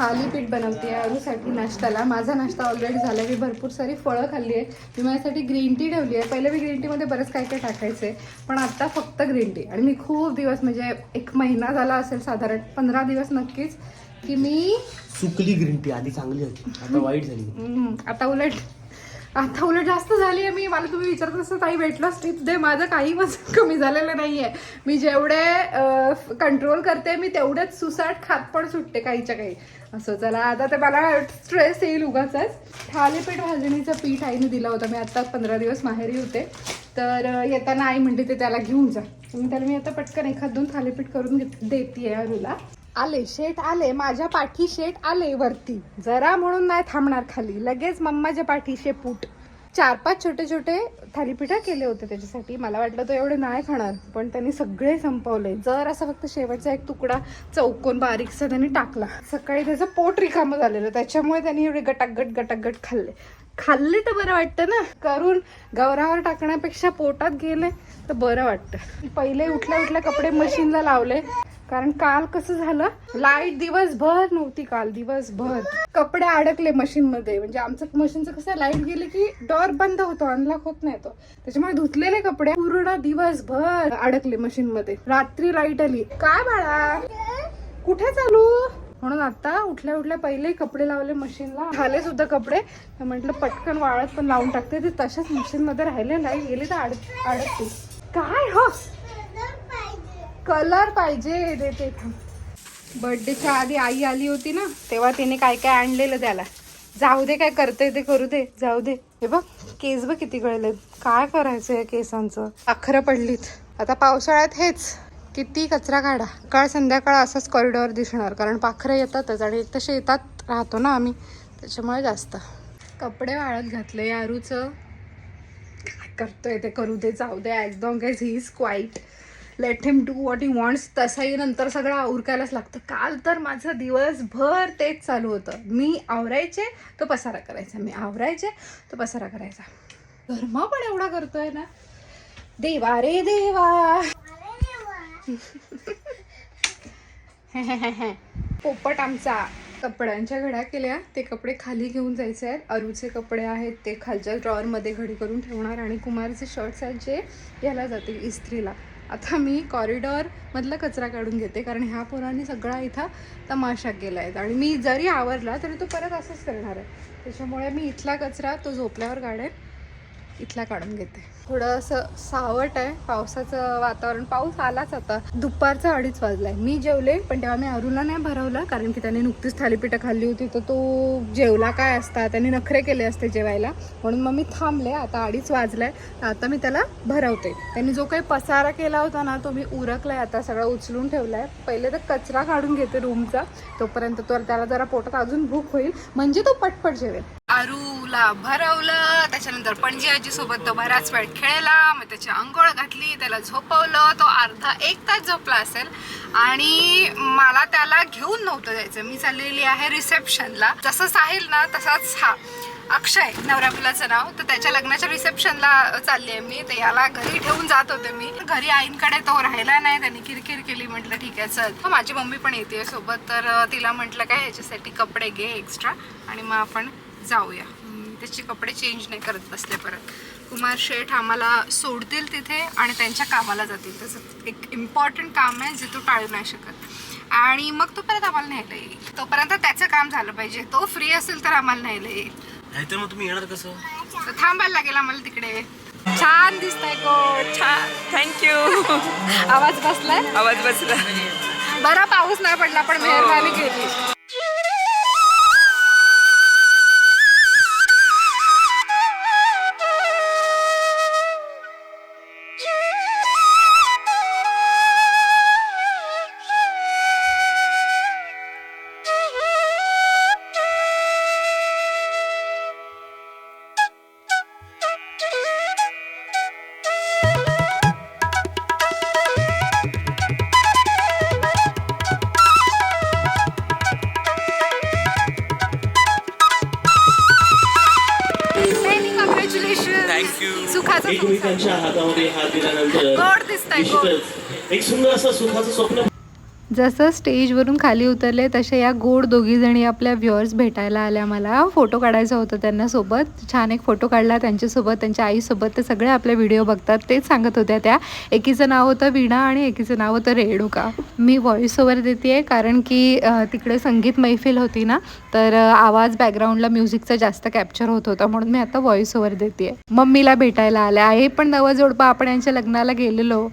थालीपीठ बनवते आरूसाठी नाश्त्याला. माझा नाश्ता ऑलरेडी झाला. मी भरपूर सारी फळं खाल्ली आहे. मी माझ्यासाठी ग्रीन टी ठेवली आहे. पहिले मी ग्रीन टीमध्ये बरंच काय काय टाकायचे पण आता फक्त ग्रीन टी आणि मी खूप दिवस म्हणजे एक महिना झाला असेल साधारण पंधरा दिवस नक्कीच की मी सुकली ग्रीन टी आधी चांगली होती. आता वाईट झाली. आता उलट आता उलट जास्त झाली आहे मी. मला तुम्ही विचारत असं ताई वेट लॉस टिप्स दे. माझं काही वजन कमी झालेलं नाही आहे मी जेवढे कंट्रोल करते मी तेवढेच सुसाट खात पण सुटते काहीच्या काही. असं चला आता ते मला स्ट्रेस येईल उगाच थालीपीठ भाजणीचं पीठ आईने दिलं होतं. मी आत्ताच पंधरा दिवस माहेरी होते. तर येताना आई म्हणते ते त्याला घेऊन जा. त्याला मी आता पटकन एखाद दोन थालीपीठ करून घेत देते अरुला. आले शेट आले माझ्या पाठी शेट आले वरती. जरा म्हणून नाही थांबणार खाली. लगेच मम्माच्या पाठी शेपूट चार पाच छोटे छोटे थालीपीठ केले होते त्याच्यासाठी. मला वाटलं तो एवढे नाही खाणार पण त्यांनी सगळे संपवले. जर असा फक्त शेवटचा एक तुकडा चौकोन बारीकसा त्यांनी टाकला. सकाळी त्याचं पोट रिकामं झालेलं. त्याच्यामुळे त्यांनी एवढे गटागट गटागट खाल्ले. खाल्ले तर बरं वाटतं ना? करून गौरावर टाकण्यापेक्षा पोटात गेले तर बरं वाटतं. पहिले उठल्या उठल्या कपडे मशीनला लावले. कारण काल कसं झालं? लाइट दिवसभर नव्हती काल दिवसभर. कपडे अडकले मशीन मध्ये. म्हणजे आमचं मशीनचं कसं लाइट गेली की डोर बंद होतो अनलॉक होत नाही तो. त्याच्यामुळे धुतलेले कपडे पूर्ण दिवसभर अडकले मशीन मध्ये. रात्री लाइट आली. काय बाळा? कुठे चालू? म्हणून आता उठल्या उठल्या पहिले कपडे लावले मशीनला झाले सुद्धा कपडे. तर म्हटलं पटकन वाळत पण लावून टाकते. ते तशाच मशीन मध्ये राहिले लाइट गेली तर अडक अडकते काय हो? कलर पाहिजे देते बर्थडेच्या आधी आई आली होती ना तेव्हा तिने काय काय आणलेलं त्याला. जाऊ दे काय करते ते करू दे जाऊ दे. हे बघ केस बघ किती गळले काय करायचं या केसांचं? अखरं पडलीत. आता पावसाळ्यात हेच. किती कचरा काढा. काळ संध्याकाळ असंच कॉरिडॉर दिसणार कारण पाखरं येतातच आणि एक तर शेतात राहतो ना आम्ही त्याच्यामुळे जास्त. कपडे वाळत घातले यारूचं. काय करतोय ते करू दे जाऊ दे as long as he is quite let him do what he wants तसंही नंतर सगळं आवरकायलाच लागतं. काल तर माझं दिवसभर तेच चालू होतं. मी आवरायचे तो पसारा करायचा. मी आवरायचे तो पसारा करायचा. धर्मा पण एवढा करतोय ना. देवा रे देवा. पोपट आमचा. कपड्यांच्या घड्या केल्या. ते कपडे खाली घेऊन जायचे आहेत. अरूचे कपडे आहेत. ते खालच्या ड्रॉवरमध्ये घडी करून ठेवणार आणि कुमारचे शर्ट्स आहेत जे याला जातील इस्त्रीला. आता मी कॉरिडॉर मधला कचरा काढून घेते कारण ह्या पोरांनी सगळा इथं तमाशा केला आहे आणि मी जरी आवरला तरी तो परत असंच करणार आहे. त्याच्यामुळे मी इथला कचरा तो झोपल्यावर काढेन. इथला काढून घेते. थोडं असं सावट आहे पावसाचं वातावरण. पाऊस आलाच आता. दुपारचा अडीच वाजलाय. मी जेवले पण तेव्हा मी अरुला नाही भरवलं कारण की त्याने नुकतीच थालीपीठं खाल्ली होती. तर तो जेवला काय असता त्याने नखरे केले असते जेवायला. म्हणून मग मी थांबले. आता अडीच वाजलाय. आता मी त्याला भरवते. त्यांनी जो काही पसारा केला होता ना तो मी उरकलाय आता. सगळं उचलून ठेवलाय. पहिले तर कचरा काढून घेते रूमचा तोपर्यंत तो त्याला जरा पोटात अजून भूक होईल. म्हणजे तो पटपट जेवेल. आरूला भरवलं. त्याच्यानंतर पणजी आजी सोबत तो बराच वेळ खेळला. मग त्याची अंघोळ घातली त्याला झोपवलं. तो अर्धा एक तास झोपला असेल. आणि मला त्याला घेऊन नव्हतं जायचं. मी चाललेली आहे रिसेप्शनला. जसं साहिल ना तसाच हा अक्षय नवऱ्या मुलाचं नाव. तर त्याच्या लग्नाच्या रिसेप्शनला चालली आहे मी. तर याला घरी ठेवून जात होते मी. घरी आईंकडे तो राहिला नाही. त्यांनी किरकिर केली. म्हटलं ठीक आहे चल. माझी मम्मी पण येते. सोबत तर तिला म्हटलं काय ह्याच्यासाठी कपडे घे एक्स्ट्रा आणि मग आपण जाऊया. त्याचे कपडे चेंज नाही करत बसले परत. कुमार शेठ आम्हाला सोडतील तिथे आणि त्यांच्या कामाला जातील. त्याचं एक इम्पॉर्टंट काम आहे जे तो टाळू नाही शकत. आणि मग तो परत आम्हाला न्यायला येईल. तोपर्यंत त्याचं काम झालं पाहिजे. तो फ्री असेल तर आम्हाला न्यायला येईल. नाहीतर मग तुम्ही येणार कसं? तर थांबायला लागेल आम्हाला तिकडे. छान दिसतंय कोट छान. थँक्यू आवाज बसलाय? आवाज बसला. बरा पाऊस नाही पडला पण मेहरबानी केली. एक सुंदर असं सुखाचं स्वप्न. जसं स्टेजवरून खाली उतरले तसे या गोड दोघीजणी आपल्या व्ह्युअर्स भेटायला आल्या. मला फोटो काढायचा होता त्यांना सोबत. छान एक फोटो काढला त्यांच्यासोबत. त्यांच्या आईसोबत ते सगळे आपले व्हिडिओ बघतात. तेच सांगत होत्या त्या. एकीचं नाव होतं वीणा आणि एकीचं नाव होतं रेणुका. मी व्हॉइस ओव्हर देते कारण की तिकडे संगीत मैफिल होती ना तर आवाज बॅकग्राऊंडला म्युझिकचा जास्त कॅप्चर होत होता म्हणून मी आता व्हॉइस ओव्हर देते मम्मीला भेटायला आल्या. आहे पण नवं जोडपं. आपण यांच्या लग्नाला गेलेलो.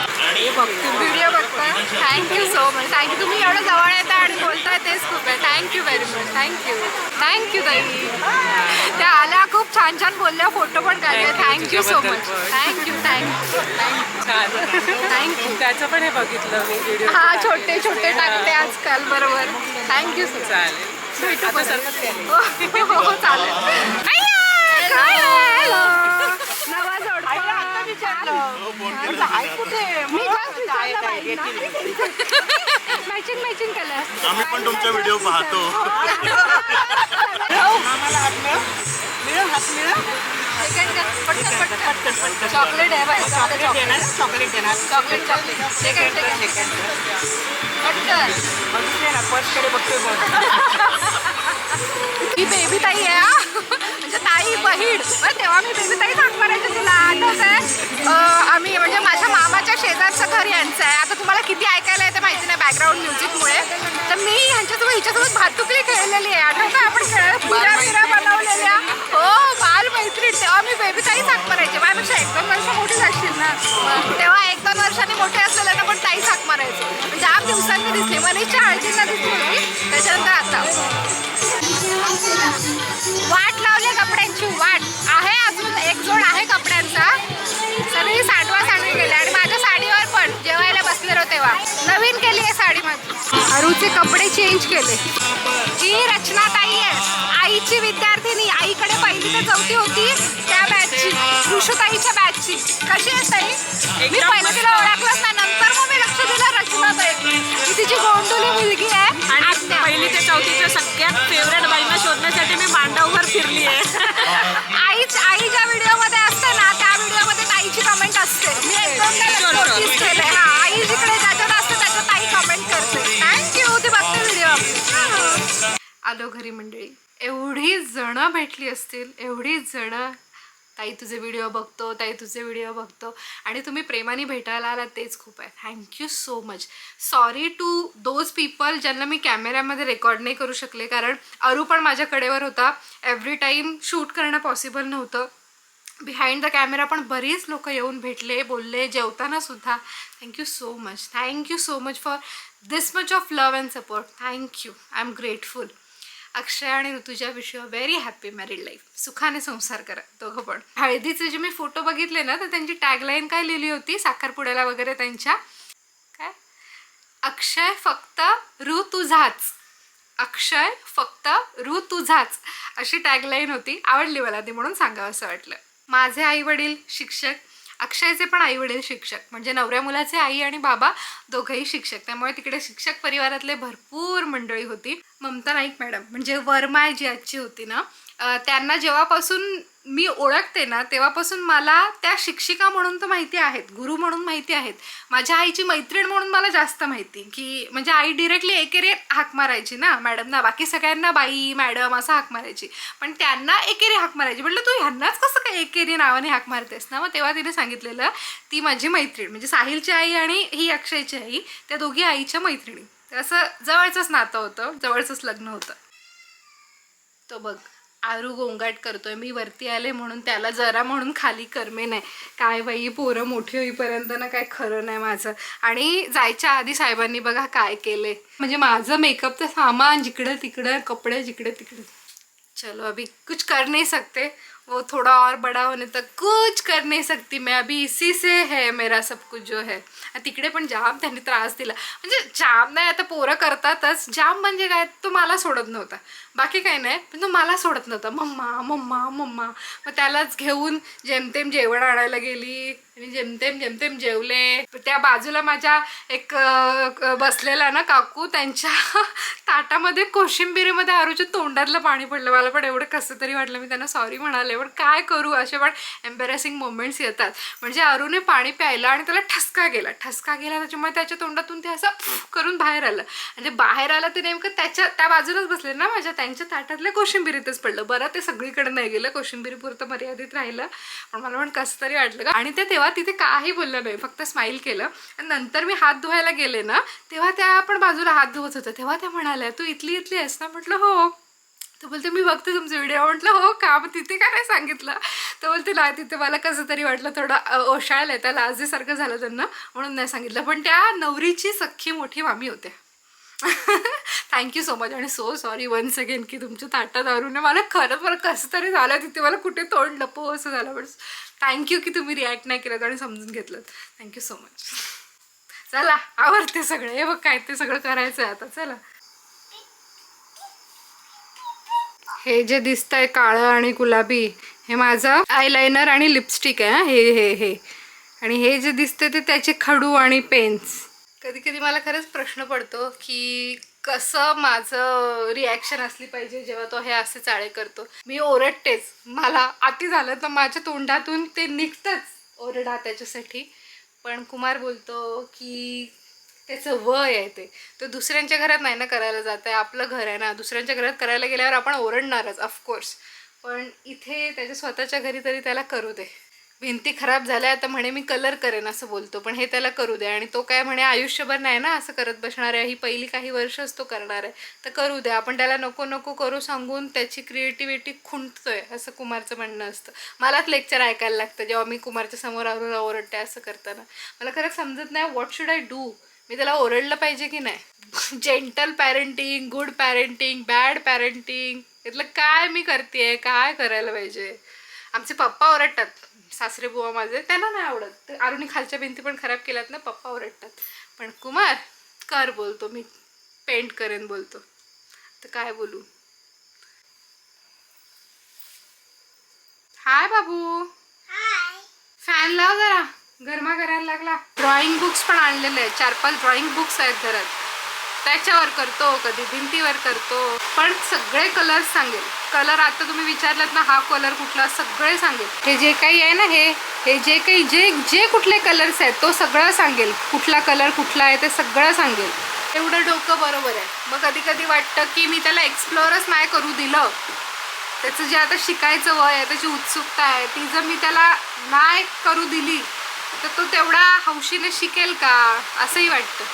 व्हिडिओ बघता. थँक्यू सो मच थँक्यू तुम्ही एवढं जवळ येता आणि बोलताय तेच खूप आहे. Thank you very much thank you thank you ताई. त्या आल्या खूप छान छान बोलल्या फोटो पण काढले. Thank you so much thank you thank you thank you त्याचं पण हे बघितलं मी व्हिडिओ हा छोटे छोटे टाकते आजकाल बरोबर. थँक्यू सो चालेल. भेटू परत. केले. हो चालेल? नवा. मॅचिंग मॅचिंग कलर आम्ही पण तुमचा व्हिडिओ पाहतो चॉकलेट आहे बाई, चॉकलेट चॉकलेट. देणार चॉकलेट चॉकलेट सेकंड सेकंड पटकन बघितले ना. पर्सकडे बघतोय बघ. ही बेबी ताई आहे. म्हणजे ताई बहीण. तेव्हा मी बेबी ताई सांग करायचे तुला. आठवत आहे आम्ही म्हणजे माझ्या मामाच्या शेजारचं घर यांचं आहे. आता तुम्हाला किती ऐकायला येते माहिती नाही बॅकग्राऊंड म्युझिकमुळे तर मी ह्यांच्यासोबत हिच्यासोबत भातुकली खेळलेली आहे. आठवतं आपण खेळ बनवलेल्या. हो बाल मैत्रीण तेव्हा मी बेबी ताई मारायचे. करायचे माझ्यापेक्षा एक दोन वर्ष मोठी असतील ना. तेव्हा एक दोन वर्षांनी मोठे असलेल्या पण ताई हाक मारायचे. म्हणजे आम दिवसांनी दिसली. मनीषच्या आळजींना दिसली होती. त्याच्यानंतर आता. वाट लावली कपड्यांची. वाट. आहे अजून एक जोड आहे कपड्यांची अरुचे कपडे चेंज केले. ही रचना ताई आहे आईची विद्यार्थिनी आईकडे पहिली ते चौथी होती त्या बॅचची ऋषुताईच्या बॅचची कशी आहे ताई? मी पहिलं तिला ओळखलंच नाही नंतर मग मी लक्ष दिलं रचना ताई ही तिची गोंडोली मुलगी आहे आणि. पहिली ते चौथीच्या सगळ्यात फेवरेट बाईंना शोधण्यासाठी मी मांडववर फिरली आहे आलो घरी मंडळी. एवढी जणं भेटली असतील एवढी जणं ताई तुझे व्हिडिओ बघतो ताई तुझे व्हिडिओ बघतो. आणि तुम्ही प्रेमाने भेटायला आलात तेच खूप आहे. Thank you so much sorry to those people ज्यांना मी कॅमेऱ्यामध्ये रेकॉर्ड नाही करू शकले कारण अरू पण माझ्या कडेवर होता. एव्हरी टाईम शूट करणं पॉसिबल नव्हतं. बिहाइंड द कॅमेरा पण बरीच लोक येऊन भेटले बोलले जेवताना सुद्धा. Thank you so much thank you so much for this much of love and support thank you I am grateful Akshay आणि Rutuja wish you very happy married life सुखाने संसार करा दोघं पण. हळदीचे जे मी फोटो बघितले ना तर त्यांची टॅगलाईन काय लिहिली होती? साखरपुड्याला वगैरे त्यांच्या. काय? अक्षय फक्त ऋ तुझाच अक्षय फक्त ऋ तुझाच अशी टॅगलाईन होती. आवडली मला ती म्हणून सांगावं असं वाटलं. माझे आई वडील शिक्षक अक्षयचे पण आई वडील शिक्षक म्हणजे नवऱ्या मुलाचे आई आणि बाबा दोघंही शिक्षक. त्यामुळे तिकडे शिक्षक परिवारातले भरपूर मंडळी होती. ममता नाईक मॅडम म्हणजे वर्मा जी आजची होती ना त्यांना जेव्हापासून मी ओळखते ना तेव्हापासून मला त्या शिक्षिका म्हणून तर माहिती आहेत गुरु म्हणून माहिती आहेत. माझ्या आईची मैत्रीण म्हणून मला जास्त माहिती. की म्हणजे आई डिरेक्टली एकेरे हाक मारायची ना मॅडमना बाकी सगळ्यांना बाई मॅडम असं हाक मारायची. पण त्यांना एकेरी हाक मारायची. म्हटलं तू ह्यांनाच कसं काय एकेरी नावाने हाक मारतेस ना? मग तेव्हा तिने सांगितलेलं ती माझी मैत्रीण. म्हणजे साहिलची आई आणि ही अक्षयची आई त्या दोघी आईच्या मैत्रिणी. असं जवळचंच नातं होतं जवळचंच लग्न होतं. तो बघ. आरू गोंगाट करतोय मी वरती आले म्हणून त्याला जरा म्हणून खाली करमे नाही. काय बाई पोरं मोठी होईपर्यंत ना काय खरं नाही माझं. आणि जायच्या आधी साहेबांनी बघा काय केले म्हणजे माझं मेकअपचं सामान जिकडं तिकडं कपडे जिकडे तिकडे. चलो अभी कुछ कर नाही सकते. वो थोड़ा और बड़ा होने तक कुछ कर नहीं सकती। मैं अभी इसी से है मेरा सब कुछ जो है। तिकडे पण जाम त्यांनी त्रास दिला। म्हणजे जाम नाही आता पोरं करतातच. जाम म्हणजे काय तो मला सोडत नव्हता. बाकी काही नाही पण तो मला सोडत नव्हता. Mamma mamma mamma. मग त्यालाच घेऊन जेमतेम जेवण आणायला गेली. मी जेमतेम जेमतेम जेवले. त्या बाजूला माझ्या एक बसलेला ना काकू त्यांच्या ताटामध्ये कोशिंबिरीमध्ये आरूच्या तोंडातलं पाणी पडलं. मला पण एवढं कसं तरी वाटलं. मी त्यांना सॉरी म्हणाले पण काय करू? असे पण एम्बॅरेसिंग मोमेंट्स येतात. म्हणजे अरुने पाणी प्यायलं आणि त्याला ठसका गेला. ठसका गेला त्याच्यामुळे त्याच्या तोंडातून ते असं करून बाहेर आलं. म्हणजे बाहेर आलं ते नेमकं त्याच्या त्या बाजूलाच बसले ना माझ्या. त्यांच्या ताटातल्या कोशिंबिरीतच पडलं. बरं ते सगळीकडे नाही गेलं. कोशिंबिरी पुरतं मर्यादित राहिलं. पण मला पण कसं तरी वाटलं का? आणि ते तेव्हा तिथे काही बोललं नाही फक्त स्माईल केलं. आणि नंतर मी हात धुवायला गेले ना तेव्हा त्या आपण बाजूला हात धुवत होत्या. तेव्हा त्या म्हणाल्या तू इथली इथली आहेस ना? म्हटलं हो. तर बोलते मी बघते तुमचे व्हिडिओ म्हटलं हो का? मग तिथे काय नाही सांगितलं. तर बोलते ना तिथे मला कसं तरी वाटलं थोडं अ, ओशाळलं त्या लाजेसारखं झालं त्यांना म्हणून नाही सांगितलं. पण त्या नवरीची सख्खी मोठी मामी होत्या. थँक्यू सो मच आणि सो सॉरी वन्स अगेन की तुमच्या ताटात दारून मला खरंच मला कसं तरी झालं तिथे. मला कुठे तोंड लपो असं झालं. पण थँक्यू की तुम्ही रिॲक्ट नाही केलं आणि समजून घेतलं. थँक्यू सो मच चला आवडते सगळं. हे बघ काय ते सगळं करायचं आहे आता. चला. हे जे दिसतंय काळं आणि गुलाबी हे माझं आयलायनर आणि लिपस्टिक आहे हे. हे हे आणि हे जे दिसतंय ते त्याचे खडू आणि पेन्स कधी कधी मला खरंच प्रश्न पडतो की कसं माझं रिॲक्शन असली पाहिजे जेव्हा तो हे असे चाळे करतो. मी ओरडतेच. मला आती झालं तर माझ्या तोंडातून ते निघतंच ओरडा त्याच्यासाठी. पण कुमार बोलतो की त्याचं वय आहे ते. तो दुसऱ्यांच्या घरात नाही ना करायला जात आहे. आपलं घर आहे ना. दुसऱ्यांच्या घरात करायला गेल्यावर आपण ओरडणारच ऑफकोर्स पण इथे त्याच्या स्वतःच्या घरी तरी त्याला करू दे. भिंती खराब झाल्या आता म्हणे मी कलर करेन असं बोलतो. पण हे त्याला करू द्या. आणि तो काय म्हणे आयुष्यभर नाही ना असं करत बसणार आहे. ही पहिली काही वर्षच तो करणार आहे. तर करू द्या. आपण त्याला नको नको करू सांगून त्याची क्रिएटिव्हिटी खुंटतोय असं कुमारचं म्हणणं असतं. मलाच लेक्चर ऐकायला लागतं जेव्हा मी कुमारच्या समोर आवरून ओरडते असं करताना. मला खरंच समजत नाही व्हॉट शुड आय डू मी त्याला ओरडलं पाहिजे की नाही? Gentle parenting good parenting bad parenting यातलं काय मी करते काय करायला पाहिजे? आमचे पप्पा ओरडतात. सासरे बुवा माझे त्यांना नाही आवडत. ते आरुणी खालच्या भिंती पण खराब केल्यात ना पप्पा ओरडतात. पण कुमार कर बोलतो मी पेंट करेन बोलतो. तर काय बोलू? हाय बाबू. फॅन लाव जरा. गरमा करायला लागला. ड्रॉइंग बुक्स पण आणलेले आहेत. चार पाच ड्रॉइंग बुक्स आहेत घरात. त्याच्यावर करतो कधी भिंतीवर करतो. पण सगळे कलर सांगेल. कलर आता तुम्ही विचारलात ना हा कलर कुठला? सगळे सांगेल. हे जे काही आहे ना हे हे जे काही जे जे कुठले कलर्स आहेत तो सगळं सांगेल. कुठला कलर कुठला आहे ते सगळं सांगेल. एवढं डोकं बरोबर आहे. मग कधी कधी वाटतं की मी त्याला एक्सप्लोअरच नाही करू दिलं. त्याचं जे आता शिकायचं वय आहे त्याची उत्सुकता आहे ती जर मी त्याला नाही करू दिली तर तो तेवढा हौशीने शिकेल का? असंही वाटतं.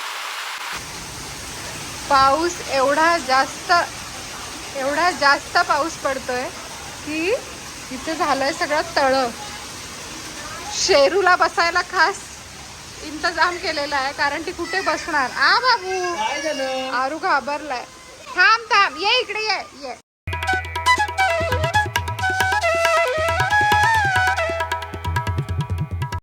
पाऊस एवढा जास्त एवढा जास्त पाऊस पडतोय की इथे झालंय सगळं तळं. शेरूला बसायला खास इंतजाम केलेला आहे कारण ती कुठे बसणार? आ बाबू. आरू घाबरलाय. थांब थांब. ये इकडे ये ये.